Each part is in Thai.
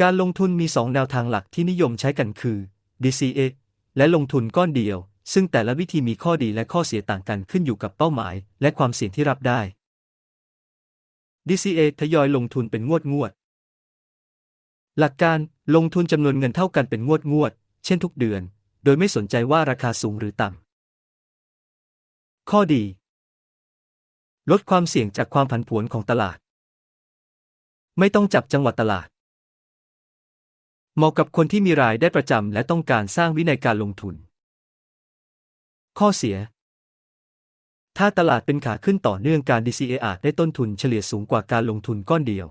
การลงทุนมี 2 แนวทางหลักที่นิยมใช้กันคือ DCA และลงทุนก้อนเดียว ซึ่งแต่ละวิธีมีข้อดีและข้อเสียต่างกันขึ้นอยู่กับเป้าหมาย และความเสี่ยงที่รับได้ DCA ทยอยลงทุนเป็นงวดงวด หลักการลงทุนจำนวนเงินเท่ากันเป็นงวดงวด เช่นทุกเดือน โดยไม่สนใจว่าราคาสูงหรือต่ำ ข้อดี ลดความเสี่ยงจากความผันผวนของตลาด ไม่ต้องจับจังหวะตลาด เหมาะกับคนที่มีรายได้ประจำและต้องการสร้างวินัยการลงทุน ข้อเสีย ถ้าตลาดเป็นขาขึ้นต่อเนื่องการ DCA อาจได้ต้นทุนเฉลี่ยสูงกว่าการลงทุนก้อนเดียว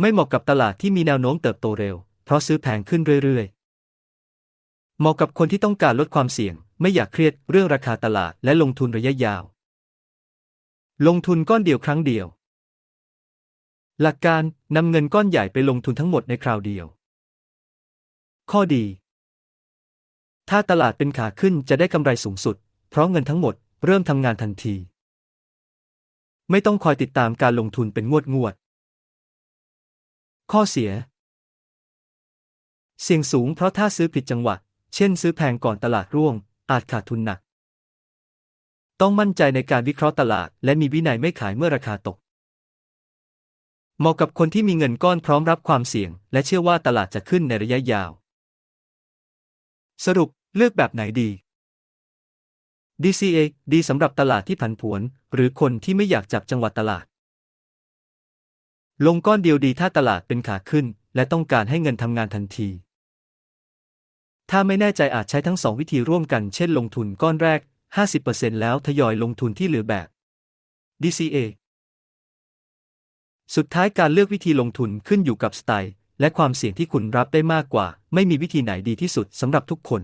ไม่เหมาะกับตลาดที่มีแนวโน้มเติบโตเร็ว เพราะซื้อแพงขึ้นเรื่อยๆ เหมาะกับคนที่ต้องการลดความเสี่ยง ไม่อยากเครียดเรื่องราคาตลาดและลงทุนระยะยาว ลงทุนก้อนเดียวครั้งเดียว หลักการนำเงินก้อนใหญ่ไปลงทุนทั้งหมดในคราวเดียว ข้อดี ถ้าตลาดเป็นขาขึ้นจะได้กำไรสูงสุด เพราะเงินทั้งหมดเริ่มทำงานทันที ไม่ต้องคอยติดตามการลงทุนเป็นงวดงวด ข้อเสีย เสี่ยงสูงเพราะถ้าซื้อผิดจังหวะ เช่นซื้อแพงก่อนตลาดร่วง อาจขาดทุนหนัก ต้องมั่นใจในการวิเคราะห์ตลาด และมีวินัยไม่ขายเมื่อราคาตก เหมาะกับคนที่มีเงินก้อนพร้อมรับความเสี่ยง และเชื่อว่าตลาดจะขึ้นในระยะยาว สรุปเลือกแบบไหนดี DCA ดีสำหรับตลาดที่ผันผวน หรือคนที่ไม่อยากจับจังหวะตลาด ลงก้อนเดียวดีถ้าตลาดเป็นขาขึ้น และต้องการให้เงินทำงานทันที ถ้าไม่แน่ใจอาจใช้ทั้งสองวิธีร่วมกัน เช่นลงทุนก้อนแรก 50%แล้วทยอยลงทุนที่เหลือแบบ DCA สุดท้ายการเลือกวิธีลงทุนขึ้นอยู่กับสไตล์ และความเสี่ยงที่คุณรับได้มากกว่า ไม่มีวิธีไหนดีที่สุดสำหรับทุกคน